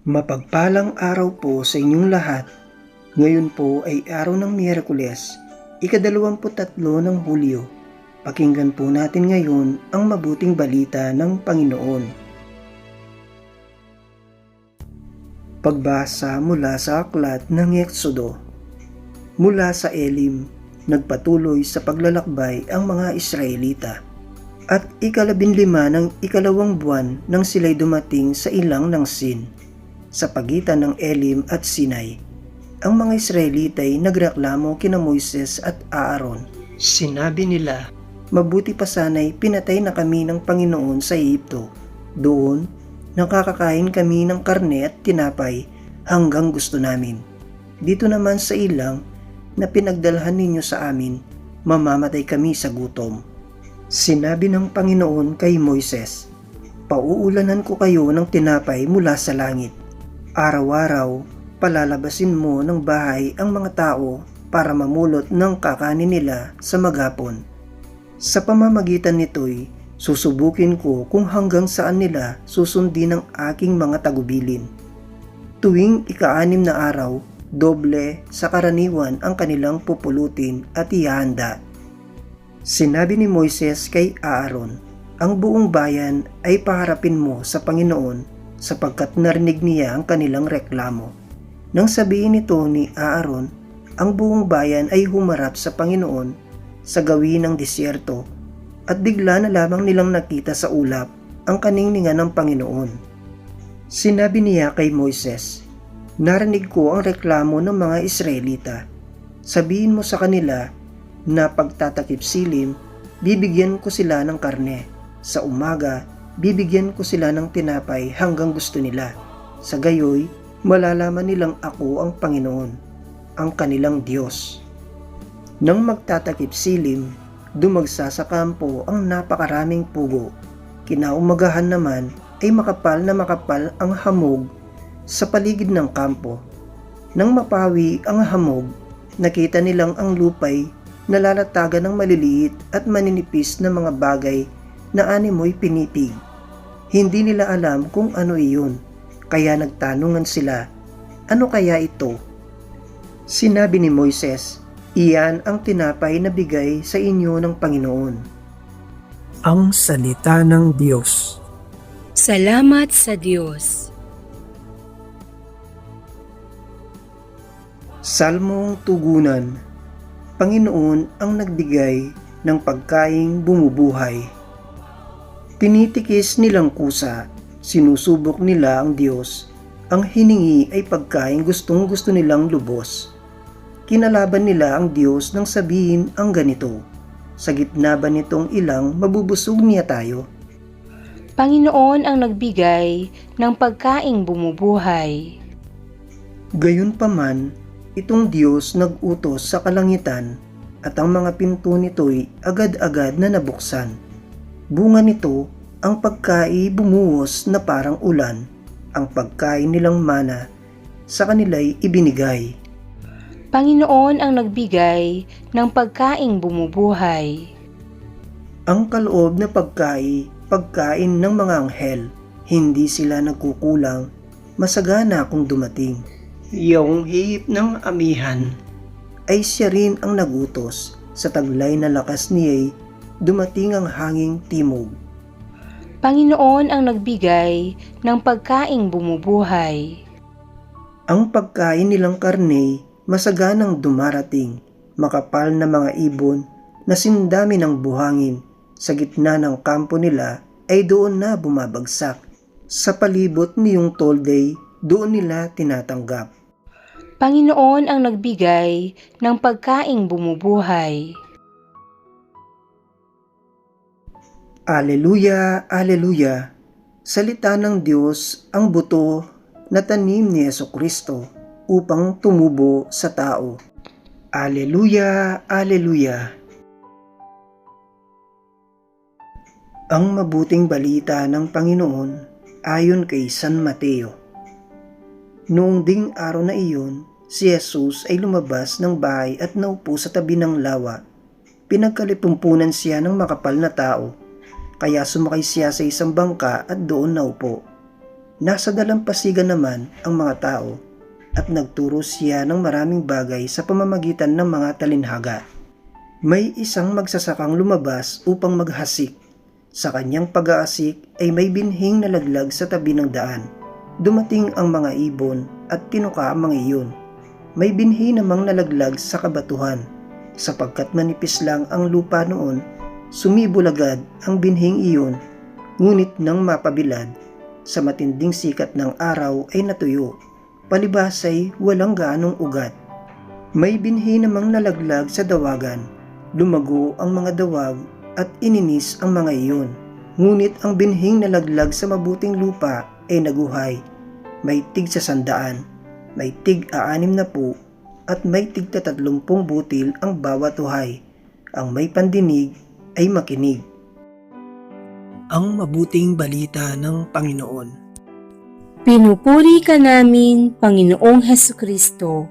Mapagpalang araw po sa inyong lahat. Ngayon po ay araw ng Miyerkules, ikadalawamput tatlo ng Hulyo. Pakinggan po natin ngayon ang mabuting balita ng Panginoon. Pagbasa mula sa aklat ng Eksodo. Mula sa Elim, nagpatuloy sa paglalakbay ang mga Israelita. At ikalabinlima ng ikalawang buwan nang sila'y dumating sa ilang ng Sin sa pagitan ng Elim at Sinai. Ang mga Israelita ay nagreklamo kina Moises at Aaron. Sinabi nila, Mabuti pa sana'y pinatay na kami ng Panginoon sa Egypto. Doon, nakakakain kami ng karne at tinapay hanggang gusto namin. Dito naman sa ilang na pinagdalhan ninyo sa amin, mamamatay kami sa gutom. Sinabi ng Panginoon kay Moises, Pauulanan ko kayo ng tinapay mula sa langit Araw-araw, palalabasin mo ng bahay ang mga tao para mamulot ng kakanin nila sa maghapon. Sa pamamagitan nito'y susubukin ko kung hanggang saan nila susundin ang aking mga tagubilin. Tuwing ika-anim na araw, doble sa karaniwan ang kanilang pupulutin at ihanda. Sinabi ni Moises kay Aaron, ang buong bayan ay paharapin mo sa Panginoon sapagkat narinig niya ang kanilang reklamo. Nang sabihin nito ni Aaron, ang buong bayan ay humarap sa Panginoon sa gawin ng disyerto at bigla na lamang nilang nakita sa ulap ang kaningningan ng Panginoon. Sinabi niya kay Moises, Narinig ko ang reklamo ng mga Israelita. Sabihin mo sa kanila na pagtatakip silim, bibigyan ko sila ng karne. Sa umaga, bibigyan ko sila ng tinapay hanggang gusto nila. Sa gayoy, malalaman nilang ako ang Panginoon, ang kanilang Diyos. Nang magtatakip silim, dumagsa sa kampo ang napakaraming pugo. Kinaumagahan naman ay makapal na makapal ang hamog sa paligid ng kampo. Nang mapawi ang hamog, nakita nilang ang lupay nalalatagan ng maliliit at maninipis na mga bagay na animoy pinipig. Hindi nila alam kung ano iyon, kaya nagtanungan sila, ano kaya ito? Sinabi ni Moises, iyan ang tinapay na bigay sa inyo ng Panginoon. Ang Salita ng Diyos Salamat sa Diyos. Salmong Tugunan Panginoon ang nagbigay ng pagkaing bumubuhay. Tinitikis nilang kusa, sinusubok nila ang Diyos. Ang hiningi ay pagkain gustong gusto nilang lubos. Kinalaban nila ang Diyos nang sabihin ang ganito, Sa gitna ba nitong ilang mabubusog niya tayo? Panginoon ang nagbigay ng pagkaing bumubuhay. Gayunpaman, itong Diyos nag-utos sa kalangitan at ang mga pinto nito'y agad-agad na nabuksan. Bunga nito ang pagkain bumuhos na parang ulan, ang pagkain nilang mana sa kanila'y ibinigay. Panginoon ang nagbigay ng pagkaing bumubuhay. Ang kaloob na pagkain, pagkain ng mga anghel, hindi sila nagkukulang, masagana kung dumating. Yung hihip ng amihan ay siya rin ang nagutos sa taglay na lakas niya'y dumating ang hanging timog. Panginoon ang nagbigay ng pagkaing bumubuhay. Ang pagkain nilang karne masaganang dumarating, makapal na mga ibon na sindami ng buhangin sa gitna ng kampo nila ay doon na bumabagsak. Sa palibot niyong tolday, doon nila tinatanggap. Panginoon ang nagbigay ng pagkaing bumubuhay. Aleluya, Aleluya. Salita ng Diyos ang buto na tanim ni Yeso Kristo upang tumubo sa tao. Aleluya, Aleluya. Ang mabuting balita ng Panginoon ayon kay San Mateo. Noong ding araw na iyon, si Jesus ay lumabas ng bahay at naupo sa tabi ng lawa. Pinagkalipumpunan siya ng makapal na tao kaya sumakay siya sa isang bangka at doon naupo. Nasa dalampasigan naman ang mga tao at nagturo siya ng maraming bagay sa pamamagitan ng mga talinhaga. May isang magsasakang lumabas upang maghasik. Sa kanyang pag-aasik ay may binhing nalaglag sa tabi ng daan. Dumating ang mga ibon at tinuka ang mga iyon. May binhi namang nalaglag sa kabatuhan. Sapagkat manipis lang ang lupa noon, sumibol agad ang binhing iyon. Ngunit nang mapabilad, sa matinding sikat ng araw ay natuyo. Palibas ay walang gaanong ugat. May binhi namang nalaglag sa dawagan. Lumago ang mga dawag at ininis ang mga iyon. Ngunit ang binhing nalaglag sa mabuting lupa ay naguhay. May tig sa sandaan, may tig aanim na po, at may tig tatlumpong butil ang bawat uhay. Ang may pandinig ay makinig. Ang mabuting balita ng Panginoon. Pinupuri ka namin, Panginoong Heso Kristo.